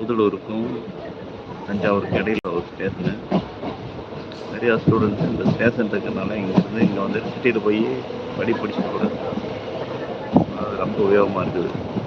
முதலூருக்கும் தஞ்சாவூருக்கு இடையில் ஒரு ஸ்டேஷனு நிறையா ஸ்டூடெண்ட்ஸ் இந்த ஸ்டேஷன் இருக்கிறதுனால இங்கேருந்து இங்கே வந்து சிட்டியில் போய் படி படிச்சுட்டு போகிறது அது ரொம்ப உபயோகமாக இருக்குது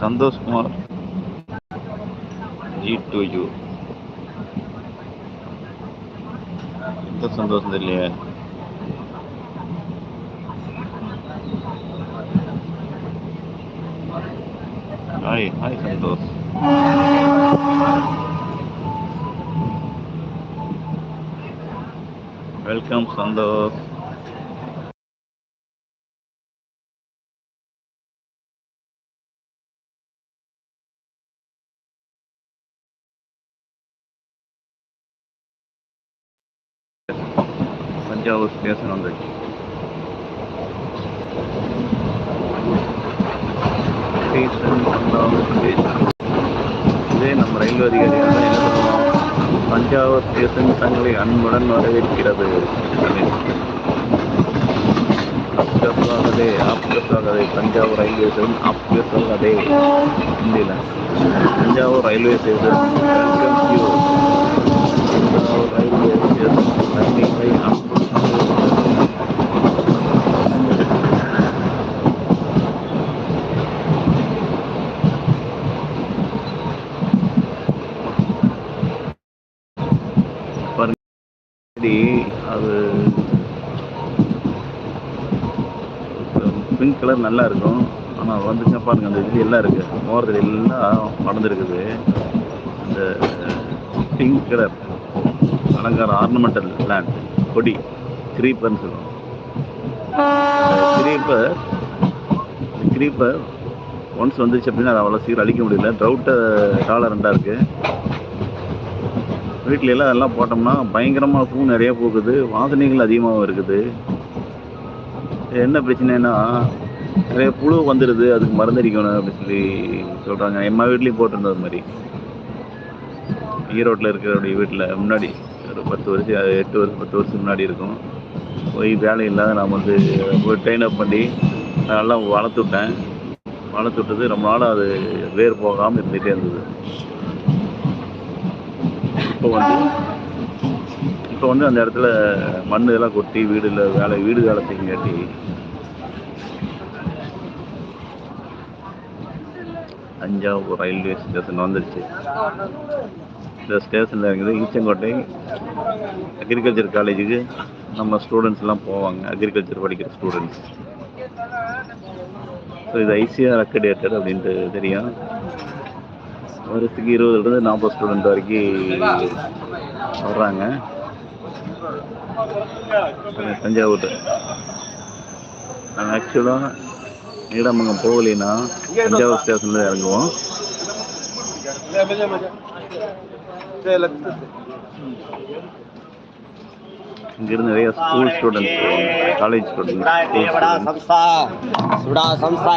சந்தோஷ்குமார் ஜி டு யூ எந்த சந்தோஷம் தெரியலையே hi hi Santhosh welcome Santhosh jest lądek. இதே நம் ரயில்வே அதிகாரியான தஞ்சாவூர் ஸ்டேஷன் தங்களை அன்புடன் வரவேற்கிறது. ஆப்கே ஆப்கே தஞ்சாவூர் ரயில்வே ஸ்டேஷன் ஆப்கே சொல்வதே Thanjavur railway station Thanjavur railway station தங்களை கலர் நல்லா இருக்கும். ஆனால் வந்துங்க பாருங்க அந்த இது எல்லாம் இருக்கு. மோரத்தில் எல்லாம் வளர்ந்துருக்குது அந்த பிங்க் கலர் அலங்காரம் ஆர்னமெண்டல் பிளான்ட் கொடி கிரீப்பர்னு சொல்லுவோம் கிரீப்பர் கிரீப்பர் ஒன்ஸ் வந்துச்சு அப்படின்னா அதை அவ்வளோ சீக்கிரம் அழிக்க முடியல. ட்ரவுட்டை டாலரண்டாக இருக்குது வீட்டில எல்லாம் அதெல்லாம் போட்டோம்னா பயங்கரமாக பூ நிறையா பூக்குது. வாசனைகள் அதிகமாகவும் இருக்குது. என்ன பிரச்சனைனா நிறைய புழு வந்துடுது அதுக்கு மருந்தடிக்கணும் அப்படின்னு சொல்லி சொல்கிறாங்க எம்மா வீட்லேயும் போட்டிருந்தது அது மாதிரி. ஈரோட்டில் இருக்கிறவருடைய வீட்டில் முன்னாடி ஒரு பத்து வருஷம் எட்டு வருஷம் பத்து வருஷம் முன்னாடி இருக்கும். போய் வேலை இல்லாத நான் வந்து போய் ட்ரெயின் அப் பண்ணி நல்லா வளர்த்து விட்டேன். வளர்த்து விட்டது ரொம்ப நாள் அது வேர் போகாமல் இருந்துகிட்டே இருந்தது. இப்போ வந்து இப்போ வந்து அந்த இடத்துல மண் இதெல்லாம் கொட்டி வீடுல வேலை வீடு வேலை செய்யுங்காட்டி தஞ்சாவூர் ரயில்வே ஸ்டேஷன் வந்துருச்சு. இந்த ஸ்டேஷனில் இருக்குது ஈச்சங்கோட்டை அக்ரிகல்ச்சர் காலேஜுக்கு நம்ம ஸ்டூடெண்ட்ஸ்லாம் போவாங்க. அக்ரிகல்ச்சர் படிக்கிற ஸ்டூடெண்ட்ஸ் ஸோ இது ஐசிஆர் அக்கடேட்டட் அப்படின்ட்டு தெரியும். வருஷத்துக்கு இருபதுலேருந்து நாற்பது ஸ்டூடெண்ட் வரைக்கும் வர்றாங்க. தஞ்சாவூர் நாங்கள் ஆக்சுவலாக இடம் நீடாமங்கம் போகலைன்னா தஞ்சாவூர் ஸ்டேஷனில் இறங்குவோம். இங்கிருந்து நிறைய ஸ்கூல் ஸ்டூடெண்ட்ஸ் காலேஜ் ஸ்டூடெண்ட்ஸ் சுடா சம்ஸ்தா சுடா சம்ஸ்தா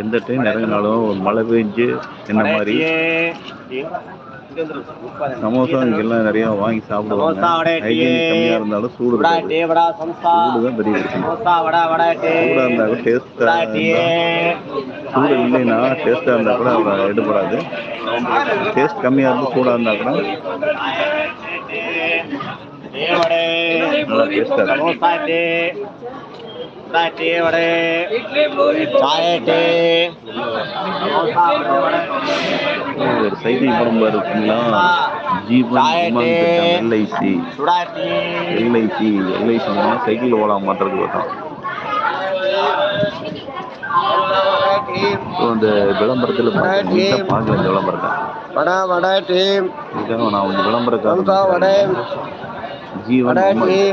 எந்த டைம் இறங்கினாலும் மழை பெஞ்சு என்ன மாதிரி? சமோசா இங்கெல்லாம் நிறைய வாங்கி சாப்பிடுவாங்க. ஹைஜீனிக் சூடு சூடு தான் சூடாக இருந்தாலும் டேஸ்ட்டாக சூடு இல்லைன்னா டேஸ்ட்டாக இருந்தால் கூட அவரை எடுபடாது. டேஸ்ட் கம்மியாக இருந்தால் சூடாக இருந்தால் கூட நல்லா டேஸ்ட்டாக டீ வடை சாய டீ ஒரு செய்தி எல்ஐசி எல்ஐசி எல்ஐசி சைக்கிள் ஓட மாட்டுறது அந்த விளம்பரத்தில் பார்க்கல இந்த விளம்பரத்தை வட வட டீம் நான் வந்து விளம்பரத்தை ஜீவன்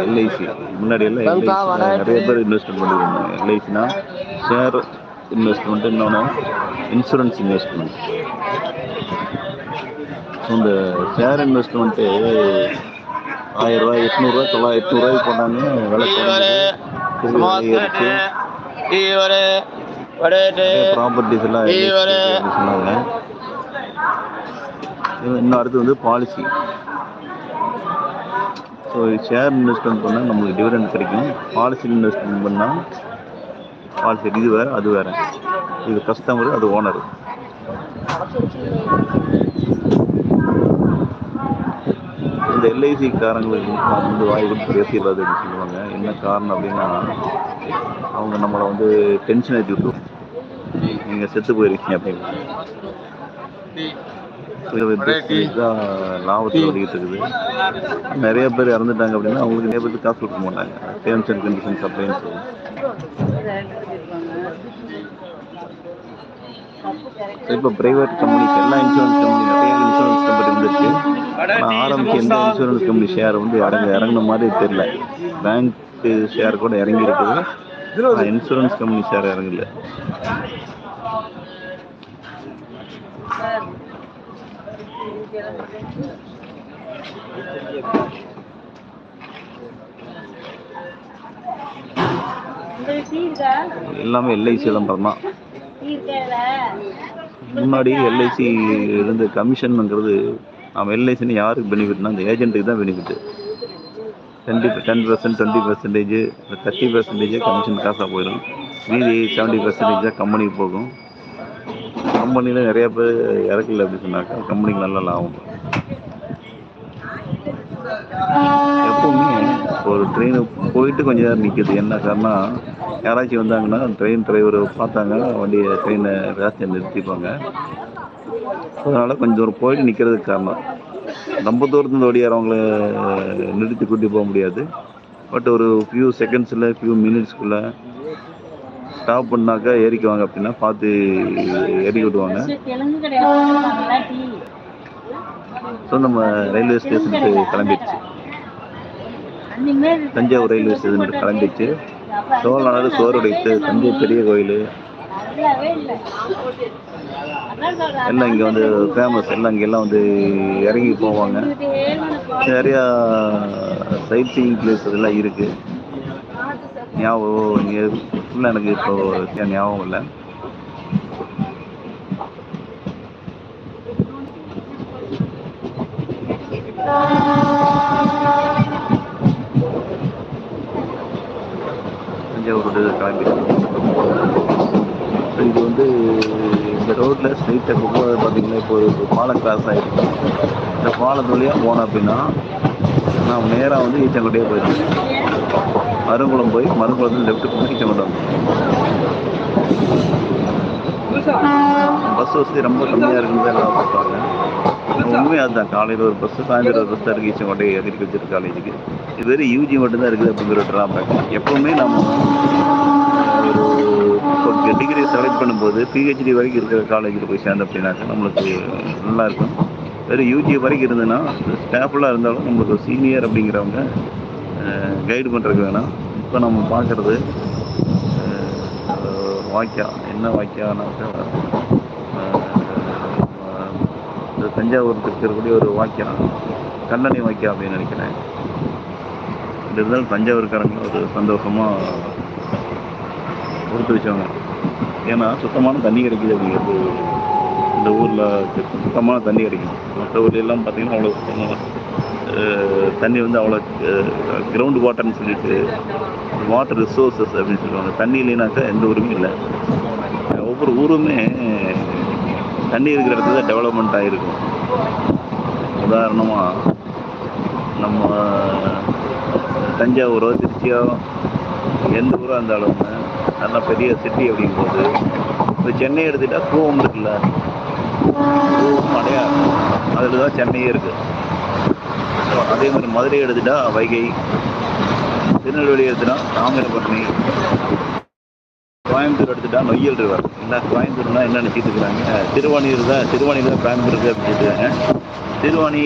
எல்ஐசி முன்னாடி எல்லாம் எல்ஐசி நிறைய பேர் இன்வெஸ்ட்மெண்ட் பண்ணியிருந்தாங்க எல்ஐசினா ஷேர் இன்வெஸ்ட்மெண்ட் இன்னொன்று இன்சூரன்ஸ் இன்வெஸ்ட்மெண்ட் ஸோ இந்த ஷேர் இன்வெஸ்ட்மெண்ட்டு ஆயிரரூவா எட்நூறுரூவா தொள்ளாயிரம் எட்நூறுவாய்க்கு போனாங்க விலை ப்ராப்பர்ட்டிஸ் எல்லாம் சொன்னாங்க. இன்னும் அடுத்து வந்து பாலிசி ஸோ ஷேர் இன்வெஸ்ட்மெண்ட் பண்ணால் நம்மளுக்கு டிவிடெண்ட் கிடைக்கும். பாலிசி இன்வெஸ்ட்மெண்ட் பண்ணால் பாலிசி இது வேறு அது வேறு. இது கஸ்டமர் அது ஓனர் இந்த எல்ஐசி காரங்களுக்கு வந்து வாய் கொடுத்து பேசிடாது அப்படின்னு சொல்லுவாங்க. என்ன காரணம் அப்படின்னா அவங்க நம்மளை வந்து டென்ஷன் ஏற்றி விட்டுருவோம் நீங்கள் செத்து போயிருக்கீங்க அப்படின்னு. தான் லாபத்தில் ஓடிக்கிட்டு இருக்குது. நிறைய பேர் இறந்துட்டாங்க அப்படின்னா அவங்களுக்கு நிறைய பேருக்கு காசு கொடுக்க மாட்டாங்க. டேர்ம்ஸ் அண்ட் கண்டிஷன்ஸ் அப்படின்னு சொல்லி. இப்போ பிரைவேட் கம்பெனிஸ் எல்லா இன்சூரன்ஸ் கம்பெனி நிறைய இன்சூரன்ஸ் கம்பெனி வந்துருச்சு ஆனால் ஆரம்பிச்சு எந்த இன்சூரன்ஸ் கம்பெனி ஷேர் வந்து இறங்க இறங்கின மாதிரி தெரியல. பேங்க் ஷேர் கூட இறங்கி இருக்குது இன்சூரன்ஸ் கம்பெனி ஷேர் இறங்கல. எல்லாமே எல்ஐசி விளம்பரம் தான் முன்னாடி எல்ஐசி இருந்து கமிஷனுங்கிறது நம்ம எல்ஐசின்னு யாருக்கு பெனிஃபிட்னா அந்த ஏஜென்ட்டுக்கு தான் benefit twenty ten percent twenty percentage thirty percentage commission காசாக போயிடும். மீதி செவன்ட்டி பர்சன்டேஜ் தான் கம்பெனிக்கு போகும். கம்பெனியில் நிறைய பேர் இறக்கல அப்படின்னு சொன்னாக்கா கம்பெனிக்கு நல்ல லாபம். எப்பவுமே ஒரு ட்ரெயின் போயிட்டு கொஞ்ச நேரம் நிற்கிது என்ன காரணம் யாராச்சும் வந்தாங்கன்னா ட்ரெயின் டிரைவர் பார்த்தாங்க வண்டியை ட்ரெயினை பேசஞ்சர் நிறுத்திப்பாங்க. அதனால் கொஞ்சம் தூரம் போயிட்டு நிற்கிறதுக்கு காரணம். ரொம்ப தூரத்துலேருந்து ஓடியாரவங்கள நிறுத்தி கூட்டி போக முடியாது. பட் ஒரு ஃபியூ செகண்ட்ஸில் ஃபியூ மினிட்ஸ்க்குள்ளே ஸ்டாப் பண்ணாக்கா ஏறிக்குவாங்க அப்படின்னா பார்த்து ஏறி விடுவாங்க. ஸோ நம்ம ரயில்வே ஸ்டேஷனுக்கு கிளம்பிடுச்சு. தஞ்சாவூர் ரயில்வே ஸ்டேஷனுக்கு கிளம்பிடுச்சு. சோழநாடு சோறு உடைத்து தஞ்சை பெரிய கோயில். எல்லாம் இங்கே வந்து ஃபேமஸ் எல்லாம் இங்கெல்லாம் வந்து இறங்கி போவாங்க. நிறையா சைட் சீயிங் பிளேஸ் எல்லாம் இருக்குது ஞாபகம். இங்கே எனக்கு இப்போ ஞாபகம் இல்லை. தஞ்சாவூர் கிளம்பிடுச்சு இது வந்து இந்த ரோட்டில் ஸ்ட்ரைட்டாக போகும்போது பார்த்தீங்கன்னா இப்போ ஒரு பாலம் கிராஸ் ஆகிருக்கு இந்த பாலத்து வழியாக போனோம் அப்படின்னா நான் நேராக வந்து ஈச்சங்கொட்டையே போயிடுவேன் மருங்குளம் போய் மருங்குளத்தில் லெஃப்ட் போய் ஈச்சங்கொட்டம் பஸ் வசதி ரொம்ப கம்மியாக இருக்குன்னு தான் எல்லாம் சொல்கிறாங்க உண்மையாக அதுதான். காலையில் ஒரு பஸ்ஸு சாயந்தரம் ஒரு பஸ் இருக்குது ஈச்சங்கொட்டை அக்ரிகல்ச்சர் காலேஜுக்கு இது வெறும் யூஜி மட்டும்தான் இருக்குது அப்படிங்கிற ட்ராபேக் எப்போவுமே நம்ம ஒரு டிகிரி செலக்ட் பண்ணும்போது பிஹெச்டி வரைக்கும் இருக்கிற காலேஜில் போய் சேர்ந்தோம் அப்படின்னாக்கா நம்மளுக்கு நல்லா இருக்கும். வெறும் யூஜி வரைக்கும் இருந்ததுன்னா ஸ்டாஃபெல்லாம் இருந்தாலும் நம்மளுக்கு சீனியர் அப்படிங்கிறவங்க கைடு பண்ணுறதுக்கு வேணாம். இப்போ நம்ம பார்க்குறது வாக்கியா என்ன வாக்கியானாக்கா இந்த தஞ்சாவூருக்கு இருக்கக்கூடிய ஒரு வாக்கியம் கல்லணை வாக்கியம் அப்படின்னு நினைக்கிறேன். இது இருந்தாலும் தஞ்சாவூர்காரங்க ஒரு சந்தோஷமாக கொடுத்து வச்சவங்க ஏன்னா சுத்தமான தண்ணி கிடைக்குது அப்படிங்கிறது இந்த ஊரில் சுத்தமான தண்ணி கிடைக்கும் மற்ற ஊர்லெல்லாம் பார்த்தீங்கன்னா அவ்வளோ சுத்தமாக தண்ணி வந்து அவ்வளோ கிரவுண்ட் வாட்டர்னு சொல்லிட்டு வாட்டர் ரிசோர்ஸஸ் அப்படின்னு சொல்லுவாங்க. தண்ணி இல்லைனாக்கா எந்த ஊருமே இல்லை. ஒவ்வொரு ஊருமே தண்ணி இருக்கிற இடத்துல தான் டெவலப்மெண்ட் ஆகிருக்கும் உதாரணமாக நம்ம தஞ்சாவூரோ திருச்சியோ எந்த ஊராக இருந்தாலும் நல்ல பெரிய சிட்டி அப்படிங்கும்போது இப்போ சென்னை எடுத்துட்டா கூவம் இருக்குல்ல? கூவம் அடையார் அதில் தான் சென்னையே இருக்குது அதே மாதிரி மதுரை எடுத்துட்டா வைகை. திருநெல்வேலி எடுத்துட்டா தாமிரபரணி. கோயம்புத்தூர் எடுத்துட்டா நொய்யல் ரிவர். என்ன கோயம்புத்தூர்னா என்ன நினச்சிட்டு இருக்கிறாங்க திருவாணியூர் தான் திருவாணியில் தான் கோயம்புத்தூர் இருக்குது அப்படின்னு சொல்லிட்டு திருவாணி